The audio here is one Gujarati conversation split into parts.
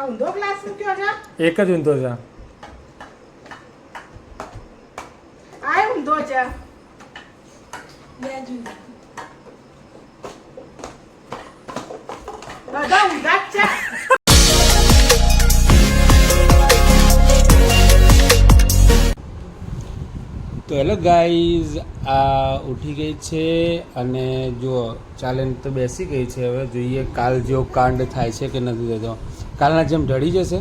આ ઊંધો ગ્લાસ મૂક્યો છે? એક જ ઊંધો છે. આ ઊંધો છે. બધા ઊંધા જ છે. તો હેલો ગાઈઝ આ ઉઠી ગઈ છે અને જો ચાલે તો બેસી ગઈ છે. હવે જોઈએ કાલ જેવો કાંડ થાય છે કે નથી થતો. કાલના જેમ ઢળી જશે?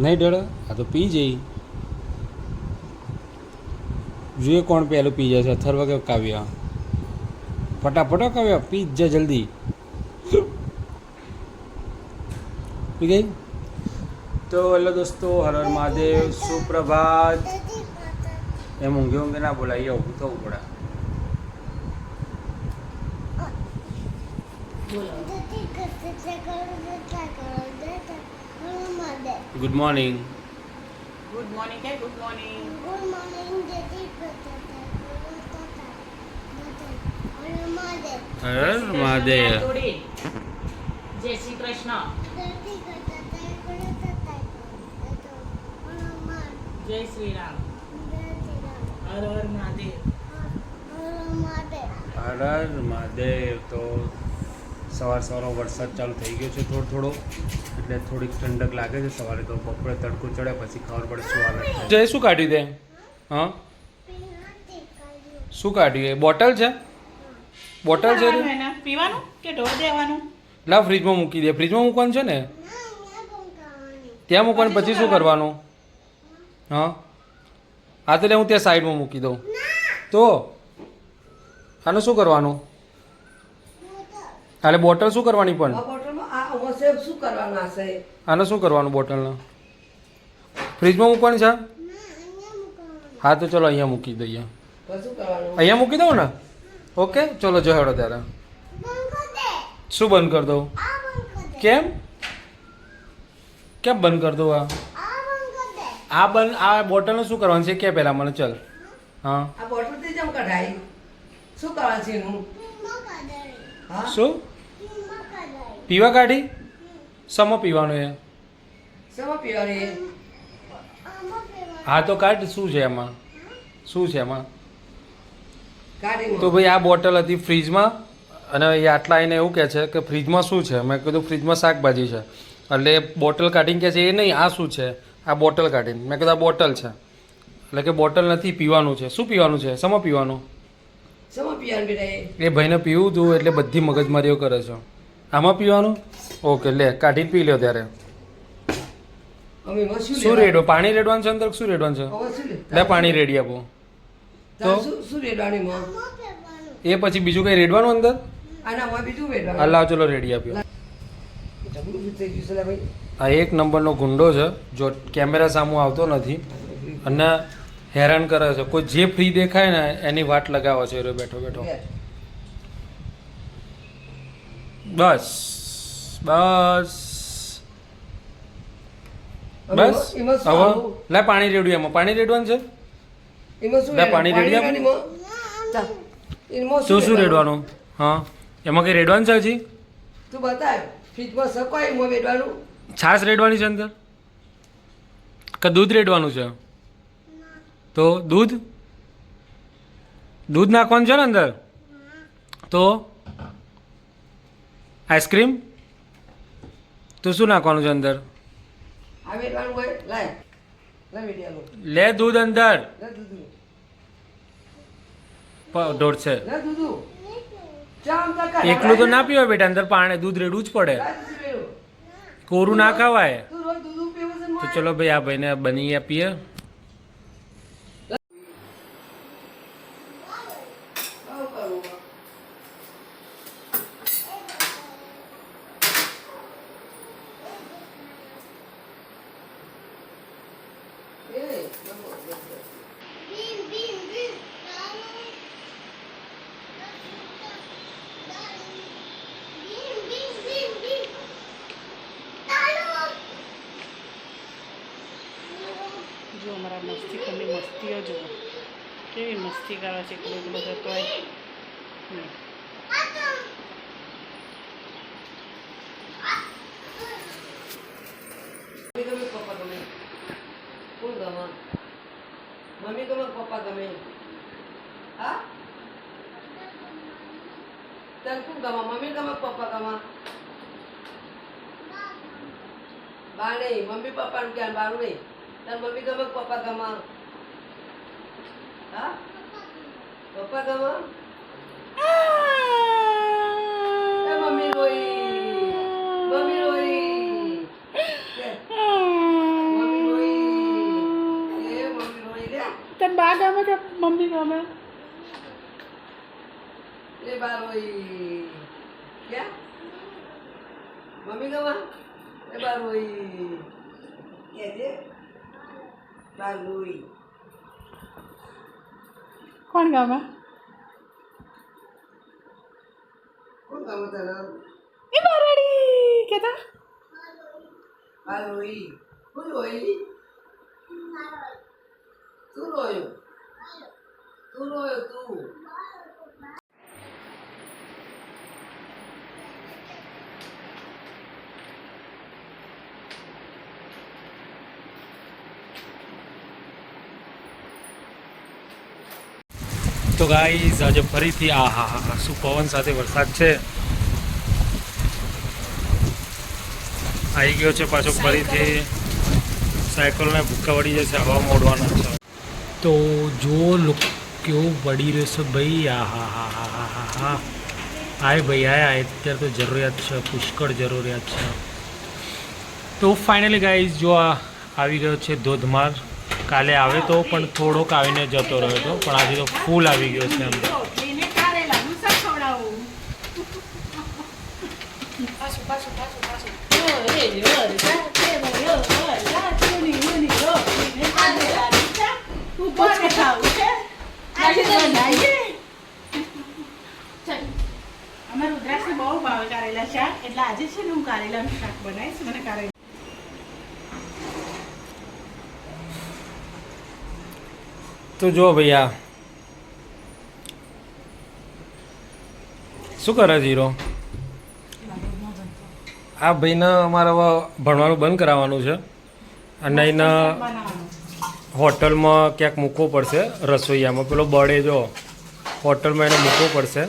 નહીં ઢળે? આ તો પી જઈ. જોઈએ કોણ પહેલું પી છે અથર્વ કે કાવ્ય. ફટાફટ કાવ્ય, પી જ જલ્દી. પી ગઈ? તો હેલો દોસ્તો, હર મહાદેવ, સુપ્રભાત. એમ ઊંઘે ઊંઘે ના બોલાય ઊભું થવું પડે. ગુડ મોર્નિંગ ગુડ મોર્નિંગ કે ગુડ મોર્નિંગ હર મહાદેવ જય શ્રી કૃષ્ણ જય શ્રી રામ હર હર મહાદેવ હર હર મહાદેવ તો સવાર સવારનો વરસાદ ચાલુ થઈ ગયો છે થોડો થોડો. એટલે થોડીક ઠંડક લાગે છે. સવારે તો બપોરે તડકો ચડે પછી ખબર પડે શું આવે જય શું કાઢ્યું તે હા? શું કાઢ્યું એ બોટલ છે? બોટલ છે? પીવાનું કે ઢોળ દેવાનું? લા ફ્રીજમાં મૂકી દે. ફ્રીજમાં મૂકવાનું છે ને? ત્યાં મૂકવાનું પછી શું કરવાનું? હા? હા તો હું ત્યાં સાઈડમાં મૂકી દઉં. તો? આનું શું કરવાનું? એટલે બોટલ શું કરવાની પણ? આ બોટલમાં આ હશે શું કરવાનું હશે આને શું કરવાનું બોટલને? ફ્રીજમાં મૂકવાની છે? હા તો ચલો અહીંયા મૂકી દઈએ. અહીંયા મૂકી દઉં ને? ઓકે ચલો જો હેડો ત્યારે શું બંધ કરી દઉં? કેમ? કેમ બંધ કરી દઉં આ? આ બંધ આ બોટલને શું કરવાનું છે? કે પહેલાં મને ચલ. હા. આ બોટલથી જેમ કઢાઈ શું કરવાનું છે એનું? શું? પીવા કાઢી? સમો પીવાનું એ. શેમાં પીવાની હા તો કાઢ શું છે એમાં શું છે એમાં તો ભાઈ આ બોટલ હતી ફ્રીજમાં અને એ આટલા આવીને એવું કહે છે કે ફ્રીજમાં શું છે? મેં કીધું ફ્રીજમાં શાકભાજી છે. એટલે બોટલ કાઢીને કહે છે એ નહીં આ શું છે? આ બોટલ કાઢીને. મેં કીધું આ બોટલ છે. એટલે કે બોટલ નથી પીવાનું છે. શું પીવાનું છે? સમો પીવાનું. એ. એ ભાઈને પીવું હતું એટલે બધી મગજમારીઓ કરે છે. આમાં પીવાનું? ઓકે લે કાઢીને પી લ્યો ત્યારે. શું રેડો? પાણી રેડવાનું છે અંદર? શું રેડવાનું છે? લે? લે પાણી રેડી આપો. તો? શું રેડવાનું એ પછી બીજું કંઈ રેડવાનું અંદર? આનામાં હા રેડવાનું. લાવ ચલો રેડી આપ્યો લે આ એક નંબરનો ગુંડો છે જો કેમેરા સામું આવતો નથી અને હેરાન કરે છે. કોઈ જે ફ્રી દેખાય ને એની વાટ લગાવે છે બેઠો બેઠો બે. બસ બસ. બસ? હવે? લે પાણી રેડ્યું એમાં પાણી રેડવાનું છે? એમાં શું પાણી રેડી આપો. રેડવાનું એમાં? ચાલ. એમાં શું શું રેડવાનું? હા? એમાં કંઈ રેડવાનું છે હજી? તું બતાવ ફ્રીજમાં સકવાય એમાં રેડવાનું? છાશ રેડવાની છે અંદર? કે દૂધ રેડવાનું છે? તો દૂધ? દૂધ નાખવાનું છે ને અંદર? તો આઈસ્ક્રીમ તો શું નાખવાનું છે અંદર? લે દૂધ અંદર. કર. એકલું તો ના પીવાય બેટા અંદર પાણી દૂધ રેડવું જ પડે. કોરું ના ખવાય. તું? ચલો ભાઈ આ ભાઈને બની પીએ કરવું. એ, બરોબર, બરોબર. ખાલી મસ્તી ખંડી મસ્તીઓ જુઓ. કેવી મસ્તી કરે છે એકલો એકલો જતો હોય મમ્મી કે પપ્પા ગમે? હા? તને શું ગમે? મમ્મી ગમે પપ્પા ગમે? બા નહીં. મમ્મી પપ્પાનું ક્યાં બારું નહીં? તને મમ્મી ગમે પપ્પા ગમે હા? પપ્પા ગમે મમ્મી રોઈ. મમ્મી રોઈ. તને બા ગમે કે મમ્મી ગમે? એ બા રોઈ. ક્યાં? મમ્મી ગમે એ બા રોઈ. કે દે બા રોઈ કોણ ગમે કોણ ગમે તને એ બારડી કેતા? બા રોઈ કોણ રોઈ? તું રોયો? તું રોયો તું? તો ગાઈઝ આજે ફરીથી આ હા હા શું પવન સાથે વરસાદ છે? આવી ગયો છે પાછો ફરીથી. સાયકલને ભૂક્કા વળી જશે હવા મોડવાના છે. તો જો લુક કેવું વળી રહ્યો છે ભાઈ? આ હા હા હા હા હા હા આય ભાઈ આય આય. અત્યારે તો જરૂરિયાત છે પુષ્કળ જરૂરિયાત છે. તો ફાઇનલી ગાઈઝ જો આ આવી ગયો છે ધોધમાર કાલે આવે તો પણ થોડોક આવીને જતો રહ્યો હતો પણ આજે તો ફૂલ આવી ગયો છે અમારે રુદ્રાક્ષને બહુ ભાવે કારેલા શાક એટલે આજે છે ને હું કારેલાનું શાક બનાવીશ મને કારેલા તો જો ભૈયા. શું કરે જીરો? આ ભાઈને અમારે હવે ભણવાનું બંધ કરાવવાનું છે. અને એને હોટલમાં ક્યાંક મૂકવો પડશે, રસોઈયામાં. પેલો બળે જો, હોટલમાં એને મૂકવો પડશે.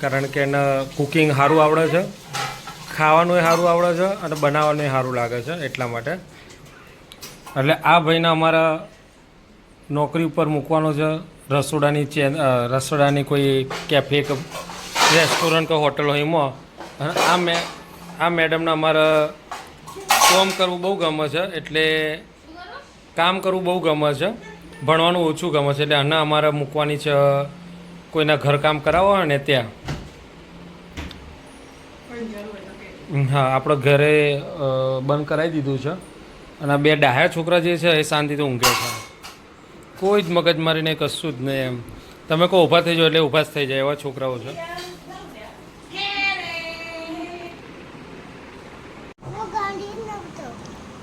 કારણ કે એને કુકિંગ સારું આવડે છે. ખાવાનું સારું આવડે છે અને બનાવવાનું સારું લાગે છે એટલા માટે. એટલે આ ભાઈને અમારા નોકરી ઉપર મૂકવાનો છે? રસોડાની ચેન રસોડાની કોઈ કેફે કે રેસ્ટોરન્ટ કે હોટલ હોય એમાં? આ મે, આ મેડમને અમારે કામ કરવું બહુ ગમે છે, એટલે કામ કરવું બહુ ગમે છે. ભણવાનું ઓછું ગમે છે, એટલે આને અમારે મૂકવાની છે, કોઈના ઘરકામ કરાવવા હોય ને ત્યાં. હા, આપણે ઘરે બંધ કરાવી દીધું છે. અને બે ડાહ્યા છોકરા જે છે, એ શાંતિથી ઊંઘે છે. કોઈ જ મગજ મારીને કશું જ નહીં એમ. તમે કહો ઊભા થઈ જાઓ એટલે ઊભા જ થઈ જાય એવા છોકરાઓ છે.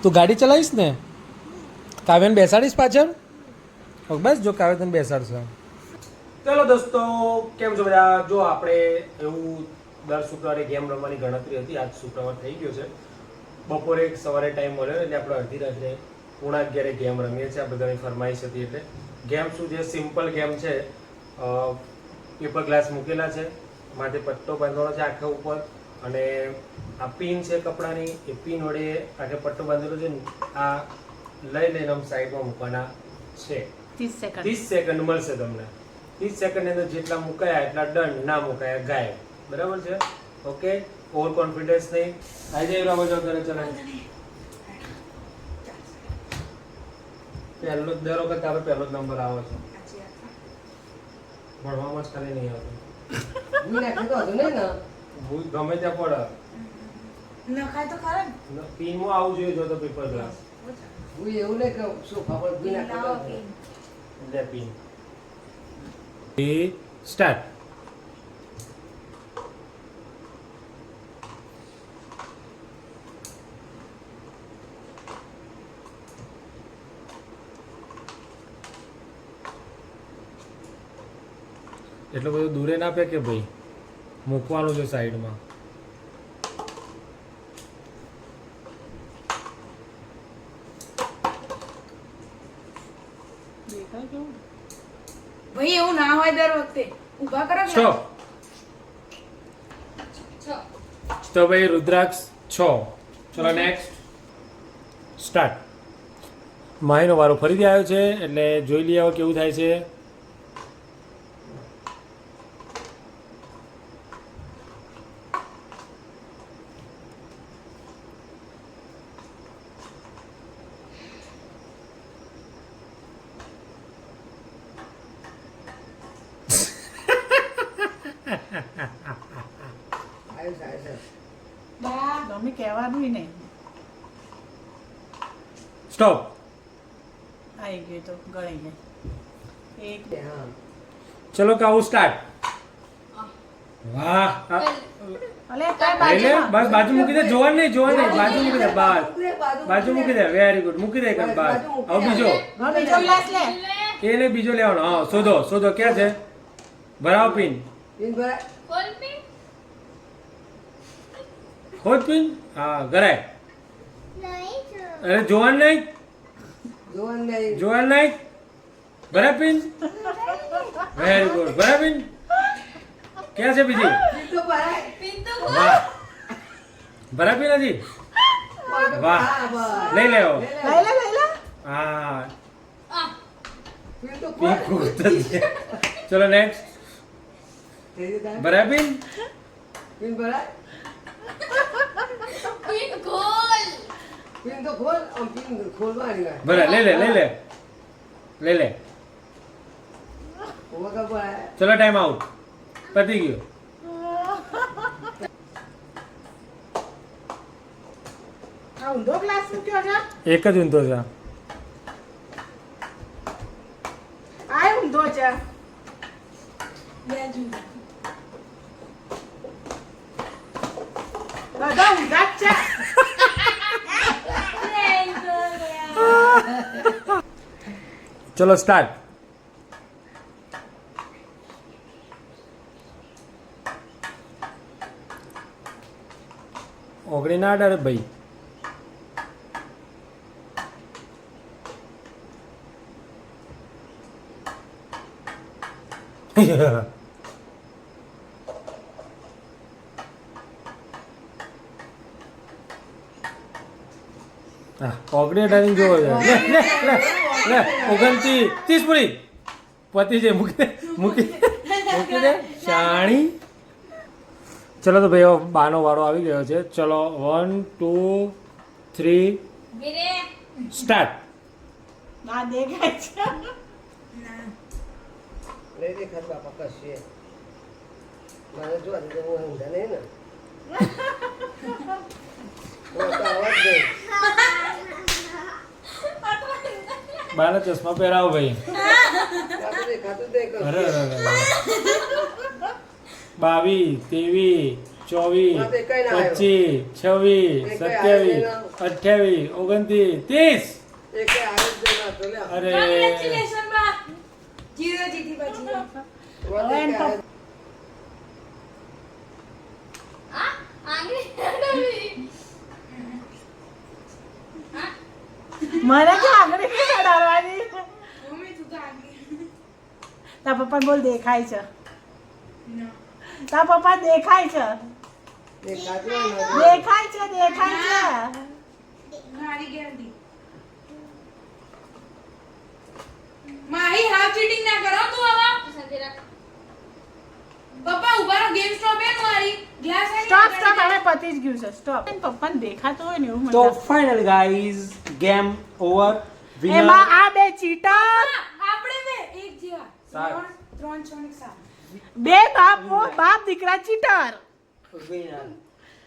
તું ગાડી ચલાવીશ ને? કાવ્યને બેસાડીશ પાછળ? બસ જો કાવ્ય તને બેસાડશે. ચલો દોસ્તો કેમ છો બધા? જો આપણે એવું દર શુક્રવારે ગેમ રમવાની ગણતરી હતી. આજ શુક્રવાર થઈ ગયો છે. બપોરે સવારે ટાઈમ મળ્યો એટલે આપણે અડધી રાત્રે પૂણા અગિયારે ગેમ રમીએ છીએ આ બધાની ફરમાઈશ હતી એટલે ગેમ શું છે? સિમ્પલ ગેમ છે. પેપર ગ્લાસ મૂકેલા છે. માથે પટ્ટો બાંધવાનો છે આખા ઉપર. અને આ પિન છે કપડાની એ પિન વડે આખે પટ્ટો બાંધેલો છે આ લઈ લઈને આમ સાઈડમાં મૂકવાના છે. ત્રીસ સેકન્ડ ત્રીસ સેકન્ડ મળશે તમને. ત્રીસ સેકન્ડ અંદર જેટલા મુકાયા એટલા દંડ ના મુકાયા ગાયબ. બરાબર છે? ઓકે ઓવર કોન્ફિડન્સ નહીં. આજે એવું રામો જો ઘરે ચલાય પહેલો દર વખત તારો પહેલો જ નંબર આવે છે. ભણવામાં જ ખાલી નહીં આવતું. ભૂઈ નાખે તો હતું ને? ભૂલ ગમે ત્યાં પડે. નખાય તો ખરા ને. પીનમાં આવું જોઈએ જો તો પેપર ગ્લાસ હું એવું નહીં કે શું ખબર ભૂઈ નાખે તો હતું. લે સ્ટાર્ટ એટલું બધું દૂરે ના ફેંકે ભાઈ. મૂકવાનું છે સાઈડમાં. ભાઈ એવું ના હોય દર વખતે. ઊભા કરો છો. તો ભાઈ રુદ્રાક્ષ છ. ચલો નેક્સ્ટ સ્ટાર્ટ માહીનો વારો ફરીથી આવ્યો છે એટલે જોઈ લઈએ કેવું થાય છે. નહીં સ્ટોપ આવી ગયું તો ગળી ગઈ. એક હા ચલો કાઉ સ્ટાર્ટ વાહ. અલે. કઈ બાજુ બસ બાજુ મૂકી દે જોવાનું નહીં જોવાનું નહીં બાજુ મૂકી દે બાર બાજુ મૂકી દે વેરી ગુડ મૂકી દે કામ બાર હવે બીજો બીજો. ગ્લાસ લે. એને બીજો લેવાનો હા શોધો શોધો ક્યાં છે? ભરાવ પિન. પિન ભરા. ખોદ પિન? હા ગરાય અરે, જોવાનું નહીં? જોવાનું નહીં. જોવાનું પિન? વેરી ગુડ ભરા પીન? ક્યાં છે બીજી? પિન ભરા પિન હજી? વાહ. લઈ લેવો હા. Pin pin. ચલો નેક્સ્ટ બરાબર પિન પિન. પિન તો ખોલ આમ પિન ખોલવાની હોય. લઈ લે લે લે ઊભો તો ભરાય. ચલો ટાઈમ આઉટ પતી ગયું ઊંધો એક જ ઊંધો છે આ ઊંધો છે બે જુદા. બધા ઊંધા જ છે ચલો સ્ટાર્ટ ઓગણી ના અડાડે ભાઈ હા, ઓગણી અઢારની જોવો છે. લે લે લે લે ત્રીસ પૂરી. પતિ છે મૂકી મૂકી મૂકી દે. શાણી. ચલો તો ભાઈ બાનો વાળો આવી ગયો છે. ચલો વન ટુ થ્રી સ્ટાર્ટ દેખાય છે નહીં દેખાતું બાપા કશું એ. મને જોવા દે તો હું ઊંધા નહીં ને હું તો અવાજ દઉં. બાને ચશ્મા પહેરાવો ભાઈ. અરે બાવીસ ત્રેવીસ ચોવીસ. પચીસ છવ્વીસ સત્યાવીસ અઠ્યાવીસ ઓગણત્રીસ ત્રીસ. અરે. મને કઈ આવે જ મને કે આંગળી કે ચડાવવાની મમ્મી તું તો આગળ તારા પપ્પા બોલ દેખાય છે. તારા પપ્પા દેખાય છે. એ દેખાય છે દેખાય છે. મારી ગેરંટી. માહી હાવ ચીટિંગ ના કરો તું હવે. પપ્પા ઊભા રહો ગેમ સ્ટોપ હે મારી. ગ્લાસ સ્ટોપ સ્ટોપ હવે પતી જ ગયું છે. સ્ટોપ પપ્પાને દેખાતું હોય ને એવું તો ફાઇનલ ગાઈઝ ગેમ ઓવર એમાં આ બે ચીટર આપણે બે એક જેવા. સાત. ત્રણ ત્રણ છ ને સાત બે બાપ બાપ દીકરા ચીટર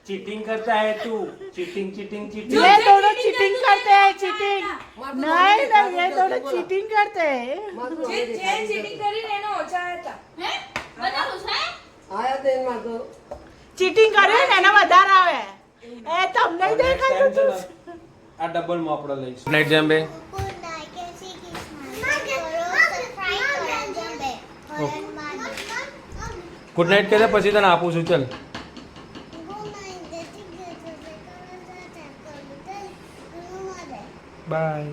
चीटिंग करता है तू चीटिंग चीटिंग चीटिंग ये दोनों चीटिंग करते हैं चीटिंग नहीं नहीं ये दोनों चीटिंग करते हैं મારું તો જે હવે જે દેખાતું ચીટિંગ કરીને એનો ઓછા હતા આયા તો એમાં તો ચીટિંગ કર્યું ને એના વધારે આવે એ તમને દેખાય તો આ ડબલ માં આપણે લઈશું નાઈટ જેમ ગુડ નાઇટ કહે પછી તને આપું છું ચલ. બાય